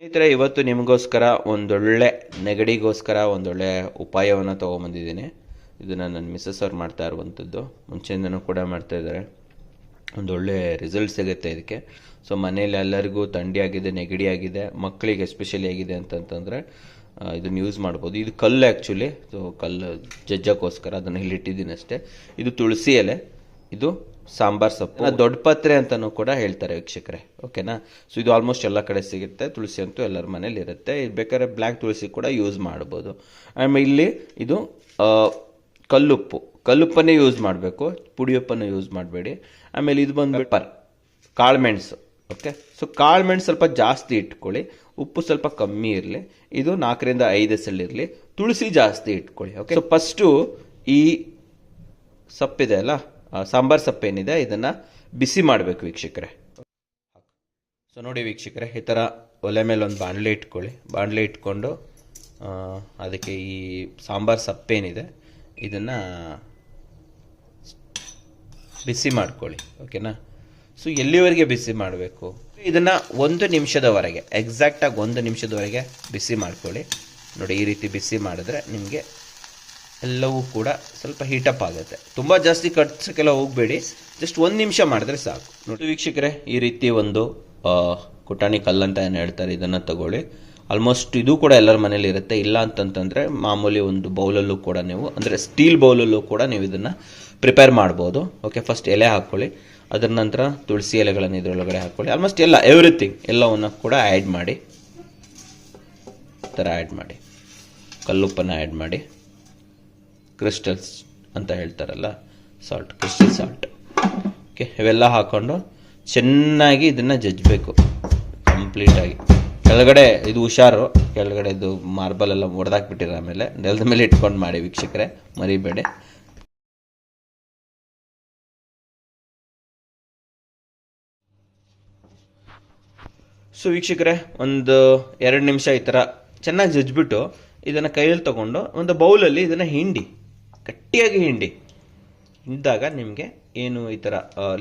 ಸ್ನೇಹಿತರೆ, ಇವತ್ತು ನಿಮಗೋಸ್ಕರ ಒಂದೊಳ್ಳೆ, ನೆಗಡಿಗೋಸ್ಕರ ಒಂದೊಳ್ಳೆ ಉಪಾಯವನ್ನು ತೊಗೊಂಬಂದಿದ್ದೀನಿ. ಇದನ್ನು ನನ್ನ ಮಿಸ್ಸಸ್ ಅವ್ರು ಮಾಡ್ತಾ ಇರುವಂಥದ್ದು. ಮುಂಚೆಯಿಂದನೂ ಕೂಡ ಮಾಡ್ತಾ ಇದ್ದಾರೆ. ಒಂದೊಳ್ಳೆ ರಿಸಲ್ಟ್ ಸಿಗುತ್ತೆ ಇದಕ್ಕೆ. ಸೊ ಮನೆಯಲ್ಲಿ ಎಲ್ಲರಿಗೂ ಥಂಡಿ ಆಗಿದೆ, ನೆಗಡಿ ಆಗಿದೆ ಮಕ್ಕಳಿಗೆ ಎಸ್ಪೆಷಲಿ ಆಗಿದೆ ಅಂತಂತಂದರೆ ಇದನ್ನು ಯೂಸ್ ಮಾಡ್ಬೋದು. ಇದು ಕಲ್ಲು ಆ್ಯಕ್ಚುಲಿ ಸೊ ಕಲ್ಲು ಜಜ್ಜಕ್ಕೋಸ್ಕರ ಅದನ್ನು ಇಲ್ಲಿಟ್ಟಿದ್ದೀನಿ ಅಷ್ಟೇ ಇದು ತುಳಸಿ ಎಲೆ. ಇದು ಸಾಂಬಾರ್ ಸೊಪ್ಪು. ದೊಡ್ಡ ಪತ್ರೆ ಅಂತಲೂ ಕೂಡ ಹೇಳ್ತಾರೆ ವೀಕ್ಷಕರೇ. ಓಕೆನಾ? ಸೊ ಇದು ಆಲ್ಮೋಸ್ಟ್ ಎಲ್ಲ ಕಡೆ ಸಿಗುತ್ತೆ. ತುಳಸಿ ಅಂತೂ ಎಲ್ಲರ ಮನೇಲಿ ಇರುತ್ತೆ. ಇದು ಬೇಕಾದ್ರೆ ಬ್ಲ್ಯಾಕ್ ತುಳಸಿ ಕೂಡ ಯೂಸ್ ಮಾಡ್ಬೋದು. ಆಮೇಲೆ ಇಲ್ಲಿ ಇದು ಕಲ್ಲುಪ್ಪು. ಕಲ್ಲುಪ್ಪನ್ನೇ ಯೂಸ್ ಮಾಡಬೇಕು. ಪುಡಿಯುಪ್ಪನ್ನು ಯೂಸ್ ಮಾಡಬೇಡಿ. ಆಮೇಲೆ ಇದು ಬಂದು ಪೆಪ್ಪರ್. ಕಾಳುಮೆಣಸು. ಓಕೆ? ಸೊ ಕಾಳುಮೆಣಸು ಸ್ವಲ್ಪ ಜಾಸ್ತಿ ಇಟ್ಕೊಳ್ಳಿ. ಉಪ್ಪು ಸ್ವಲ್ಪ ಕಮ್ಮಿ ಇರಲಿ. ಇದು ನಾಲ್ಕರಿಂದ ಐದು ಎಸಲ್ ಇರಲಿ. ತುಳಸಿ ಜಾಸ್ತಿ ಇಟ್ಕೊಳ್ಳಿ. ಓಕೆ? ಸೊ ಫಸ್ಟು ಈ ಸೊಪ್ಪಿದೆ ಅಲ್ಲ? ಸಾಂಬಾರ್ ಸಪ್ಪೇನಿದೆ, ಇದನ್ನು ಬಿಸಿ ಮಾಡಬೇಕು ವೀಕ್ಷಕರೇ. ಸೊ ನೋಡಿ ವೀಕ್ಷಕರೇ, ಈ ಥರ ಒಲೆ ಮೇಲೆ ಒಂದು ಬಾಣಲೆ ಇಟ್ಕೊಳ್ಳಿ. ಬಾಣಲೆ ಇಟ್ಕೊಂಡು ಅದಕ್ಕೆ ಈ ಸಾಂಬಾರ್ ಸಪ್ಪೇನಿದೆ, ಇದನ್ನು ಬಿಸಿ ಮಾಡ್ಕೊಳ್ಳಿ, ಓಕೆನಾ? ಸೊ ಎಲ್ಲಿವರೆಗೆ ಬಿಸಿ ಮಾಡಬೇಕು? ಇದನ್ನು ಒಂದು ನಿಮಿಷದವರೆಗೆ ಎಕ್ಸಾಕ್ಟಾಗಿ ಒಂದು ನಿಮಿಷದವರೆಗೆ ಬಿಸಿ ಮಾಡ್ಕೊಳ್ಳಿ. ನೋಡಿ, ಈ ರೀತಿ ಬಿಸಿ ಮಾಡಿದ್ರೆ ನಿಮಗೆ ಎಲ್ಲವೂ ಕೂಡ ಸ್ವಲ್ಪ ಹೀಟಪ್ ಆಗುತ್ತೆ. ತುಂಬ ಜಾಸ್ತಿ ಕಟ್ಸೋಕ್ಕೆಲ್ಲ ಹೋಗಬೇಡಿ. ಜಸ್ಟ್ ಒಂದು ನಿಮಿಷ ಮಾಡಿದ್ರೆ ಸಾಕು. ನೋಡಿ. ವೀಕ್ಷಕರೇ, ಈ ರೀತಿ ಒಂದು ಕುಟಾಣಿ ಕುಟಾಣಿ ಕಲ್ಲಂತ ಏನು ಹೇಳ್ತಾರೆ, ಇದನ್ನು ತಗೊಳ್ಳಿ. ಆಲ್ಮೋಸ್ಟ್ ಇದು ಕೂಡ ಎಲ್ಲರ ಮನೇಲಿ ಇರುತ್ತೆ. ಇಲ್ಲ ಅಂತಂತಂದರೆ ಮಾಮೂಲಿ ಒಂದು ಬೌಲಲ್ಲೂ ಕೂಡ ನೀವು, ಅಂದರೆ ಸ್ಟೀಲ್ ಬೌಲಲ್ಲೂ ಕೂಡ ನೀವು ಇದನ್ನು ಪ್ರಿಪೇರ್ ಮಾಡ್ಬೋದು. ಓಕೆ ಫಸ್ಟ್ ಎಲೆ ಹಾಕ್ಕೊಳ್ಳಿ ಅದರ ನಂತರ ತುಳಸಿ ಎಲೆಗಳನ್ನು ಇದರೊಳಗಡೆ ಹಾಕ್ಕೊಳ್ಳಿ ಆಲ್ಮೋಸ್ಟ್ ಎಲ್ಲ ಎವ್ರಿಥಿಂಗ್ ಎಲ್ಲವನ್ನು ಕೂಡ ಆ್ಯಡ್ ಮಾಡಿ. ಥರ ಆ್ಯಡ್ ಮಾಡಿ. ಕಲ್ಲುಪ್ಪನ್ನು ಆ್ಯಡ್ ಮಾಡಿ. ಕ್ರಿಸ್ಟಲ್ಸ್ ಅಂತ ಹೇಳ್ತಾರಲ್ಲ ಸಾಲ್ಟ್ ಕ್ರಿಸ್ಟಲ್ ಸಾಲ್ಟ್ ಓಕೆ ಇವೆಲ್ಲ ಹಾಕ್ಕೊಂಡು ಚೆನ್ನಾಗಿ ಇದನ್ನು ಜಜ್ಜಬೇಕು ಕಂಪ್ಲೀಟಾಗಿ. ಕೆಳಗಡೆ ಇದು ಹುಷಾರು, ಕೆಳಗಡೆ ಇದು ಮಾರ್ಬಲ್ ಎಲ್ಲ ಹೊಡೆದಾಕ್ಬಿಟ್ಟಿರೋ ಆಮೇಲೆ ನೆಲದ ಮೇಲೆ ಇಟ್ಕೊಂಡು ಮಾಡಿ ವೀಕ್ಷಕರೇ, ಮರಿಬೇಡಿ. ಸೊ ವೀಕ್ಷಕರೇ, ಒಂದು ಎರಡು ನಿಮಿಷ ಈ ಥರ ಚೆನ್ನಾಗಿ ಜಜ್ಬಿಟ್ಟು ಇದನ್ನು ಕೈಯಲ್ಲಿ ತಗೊಂಡು ಒಂದು ಬೌಲಲ್ಲಿ ಇದನ್ನು ಹಿಂಡಿ. ಗಟ್ಟಿಯಾಗಿ ಹಿಂಡಿ. ಹಿಂಡಿದಾಗ ನಿಮಗೆ ಏನು ಈ ಥರ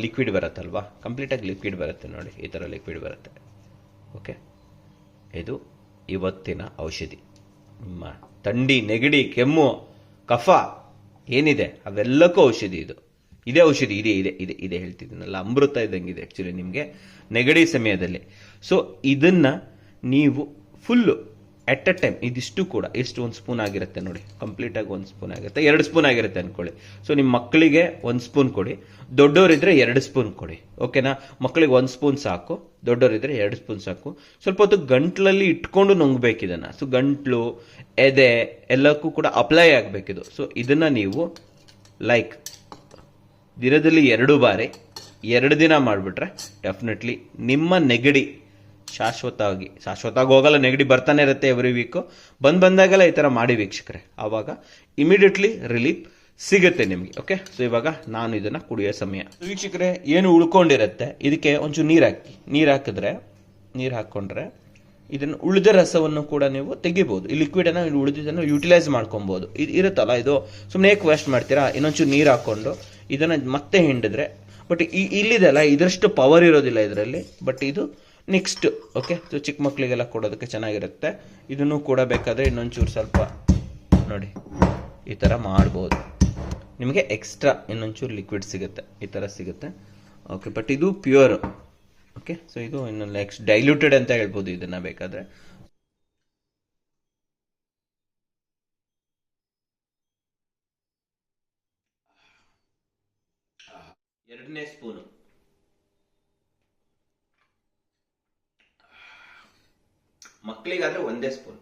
ಲಿಕ್ವಿಡ್ ಬರುತ್ತಲ್ವಾ? ಕಂಪ್ಲೀಟಾಗಿ ಲಿಕ್ವಿಡ್ ಬರುತ್ತೆ ನೋಡಿ, ಈ ಥರ ಲಿಕ್ವಿಡ್ ಬರುತ್ತೆ. ಓಕೆ ಇದು ಇವತ್ತಿನ ಔಷಧಿ. ನಿಮ್ಮ ಥಂಡಿ, ನೆಗಡಿ, ಕೆಮ್ಮು, ಕಫ ಏನಿದೆ, ಅವೆಲ್ಲಕ್ಕೂ ಔಷಧಿ ಇದು. ಇದೇ ಔಷಧಿ, ಇದೆ ಇದೆ ಇದೆ ಇದೆ ಹೇಳ್ತಿದ್ದೀನಲ್ಲ. ಅಮೃತ ಇದೆ ಆ್ಯಕ್ಚುಲಿ ನಿಮಗೆ ನೆಗಡಿ ಸಮಯದಲ್ಲಿ. ಸೊ ಇದನ್ನು ನೀವು ಫುಲ್ಲು ಎಟ್ ಅ ಟೈಮ್ ಇದಿಷ್ಟು ಕೂಡ, ಎಷ್ಟು ಒಂದು ಸ್ಪೂನ್ ಆಗಿರುತ್ತೆ ನೋಡಿ. ಕಂಪ್ಲೀಟಾಗಿ ಒಂದು ಸ್ಪೂನ್ ಆಗಿರುತ್ತೆ. ಎರಡು ಸ್ಪೂನ್ ಆಗಿರುತ್ತೆ ಅಂದ್ಕೊಳ್ಳಿ ಸೊ ನಿಮ್ಮ ಮಕ್ಕಳಿಗೆ ಒಂದು ಸ್ಪೂನ್ ಕೊಡಿ. ದೊಡ್ಡವರಿದ್ರೆ ಎರಡು ಸ್ಪೂನ್ ಕೊಡಿ. ಓಕೆನಾ ಮಕ್ಕಳಿಗೆ ಒಂದು ಸ್ಪೂನ್ ಸಾಕು. ದೊಡ್ಡವರಿದ್ರೆ ಎರಡು ಸ್ಪೂನ್ ಸಾಕು. ಸ್ವಲ್ಪ ಹೊತ್ತು ಗಂಟ್ಲಲ್ಲಿ ಇಟ್ಕೊಂಡು ನುಂಗ್ಬೇಕು ಇದನ್ನು ಸೊ ಗಂಟ್ಲು, ಎದೆ ಎಲ್ಲಕ್ಕೂ ಕೂಡ ಅಪ್ಲೈ ಆಗಬೇಕಿದು. ಸೊ ಇದನ್ನು ನೀವು ಲೈಕ್ ದಿನದಲ್ಲಿ ಎರಡು ಬಾರಿ, ಎರಡು ದಿನ ಮಾಡಿಬಿಟ್ರೆ ಡೆಫಿನೆಟ್ಲಿ ನಿಮ್ಮ ನೆಗಡಿ ಶಾಶ್ವತವಾಗಿ ಶಾಶ್ವತವಾಗಿ ಹೋಗಲ್ಲ, ನೆಗಡಿ ಬರ್ತಾನೆ ಇರುತ್ತೆ ಎವ್ರಿ ವೀಕು ಬಂದು ಬಂದಾಗೆಲ್ಲ ಈ ಥರ ಮಾಡಿ ವೀಕ್ಷಕರೇ. ಆವಾಗ ಇಮಿಡಿಯೇಟ್ಲಿ ರಿಲೀಫ್ ಸಿಗುತ್ತೆ ನಿಮಗೆ ಓಕೆ ಸೊ ಇವಾಗ ನಾನು ಇದನ್ನು ಕುಡಿಯೋ ಸಮಯ. ವೀಕ್ಷಕರೇ, ಏನು ಉಳ್ಕೊಂಡಿರುತ್ತೆ? ಇದಕ್ಕೆ ಒಂಚೂರು ನೀರು ಹಾಕಿ. ನೀರು ಹಾಕಿದ್ರೆ, ನೀರು ಹಾಕ್ಕೊಂಡ್ರೆ ಇದನ್ನು ಉಳಿದ ರಸವನ್ನು ಕೂಡ ನೀವು ತೆಗಿಬೋದು. ಈ ಲಿಕ್ವಿಡನ್ನು ಉಳಿದಿದ್ದನ್ನು ಯುಟಿಲೈಸ್ ಮಾಡ್ಕೊಬೋದು. ಇದು ಇರುತ್ತಲ್ಲ ಇದು? ಸುಮ್ಮನೆ ಏಕೆ ವೇಸ್ಟ್ ಮಾಡ್ತೀರಾ? ಇನ್ನೊಂಚೂರು ನೀರು ಹಾಕ್ಕೊಂಡು ಇದನ್ನು ಮತ್ತೆ ಹಿಂಡಿದ್ರೆ ಬಟ್ ಈ ಇಲ್ಲಿದೆಲ್ಲ ಇದರಷ್ಟು ಪವರ್ ಇರೋದಿಲ್ಲ ಇದರಲ್ಲಿ ಬಟ್ ಇದು ನೆಕ್ಸ್ಟ್ ಓಕೆ ಸೊ ಚಿಕ್ಕ ಮಕ್ಕಳಿಗೆಲ್ಲ ಕೊಡೋದಕ್ಕೆ ಚೆನ್ನಾಗಿರುತ್ತೆ. ಇದನ್ನು ಕೂಡ ಬೇಕಾದರೆ ಇನ್ನೊಂಚೂರು ಸ್ವಲ್ಪ, ನೋಡಿ, ಈ ಥರ ಮಾಡ್ಬೋದು. ನಿಮಗೆ ಎಕ್ಸ್ಟ್ರಾ ಇನ್ನೊಂಚೂರು ಲಿಕ್ವಿಡ್ ಸಿಗುತ್ತೆ, ಈ ಥರ ಸಿಗುತ್ತೆ. ಓಕೆ ಬಟ್ ಇದು ಪ್ಯೂರ್ ಓಕೆ ಸೊ ಇದು ಇನ್ನು ನೆಕ್ಸ್ಟ್ ಡೈಲ್ಯೂಟೆಡ್ ಅಂತ ಹೇಳ್ಬೋದು ಇದನ್ನು ಬೇಕಾದರೆ. ಎರಡನೇ ಸ್ಪೂನು ಮಕ್ಕಳಿಗಾದ್ರೆ ಒಂದೇ ಸ್ಪೂನ್